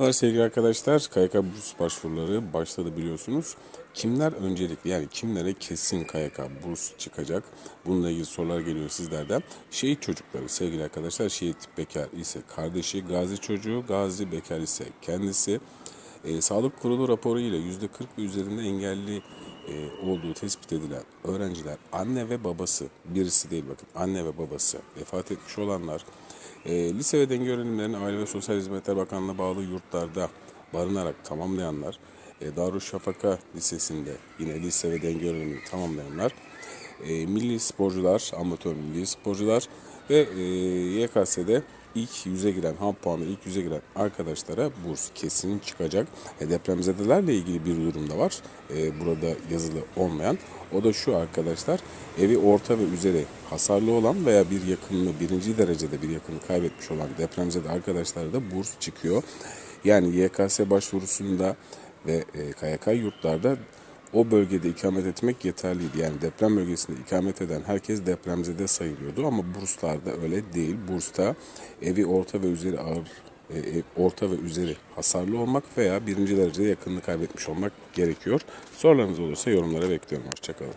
Merhaba sevgili arkadaşlar. KYK burs başvuruları başladı biliyorsunuz. Kimler öncelikli yani kimlere kesin KYK burs çıkacak? Bununla ilgili sorular geliyor sizlerden. Şehit çocukları sevgili arkadaşlar. Şehit bekar ise kardeşi, gazi çocuğu, gazi bekar ise kendisi. E, Sağlık Kurulu raporu ile %40 ve üzerinde engelli e, olduğu tespit edilen öğrenciler anne ve babası birisi değil bakın anne ve babası vefat etmiş olanlar e, lise ve denge öğrenimlerini Aile ve Sosyal Hizmetler Bakanlığı'na bağlı yurtlarda barınarak tamamlayanlar e, Darüşşafaka Lisesi'nde yine lise ve denge öğrenimini tamamlayanlar e, milli sporcular, amatör milli sporcular ve e, YKS'de ilk yüze giren, ham puanı ilk yüze giren arkadaşlara burs kesin çıkacak. E, depremzedelerle ilgili bir durum da var. E, burada yazılı olmayan. O da şu arkadaşlar, evi orta ve üzeri hasarlı olan veya bir yakınını birinci derecede bir yakını kaybetmiş olan depremzede arkadaşlara da burs çıkıyor. Yani YKS başvurusunda ve e, KYK yurtlarda o bölgede ikamet etmek yeterliydi. Yani deprem bölgesinde ikamet eden herkes depremzede sayılıyordu ama burslarda öyle değil. Bursta evi orta ve üzeri ağır e, ev- orta ve üzeri hasarlı olmak veya birinci derecede yakınını kaybetmiş olmak gerekiyor. Sorularınız olursa yorumlara bekliyorum. Hoşçakalın.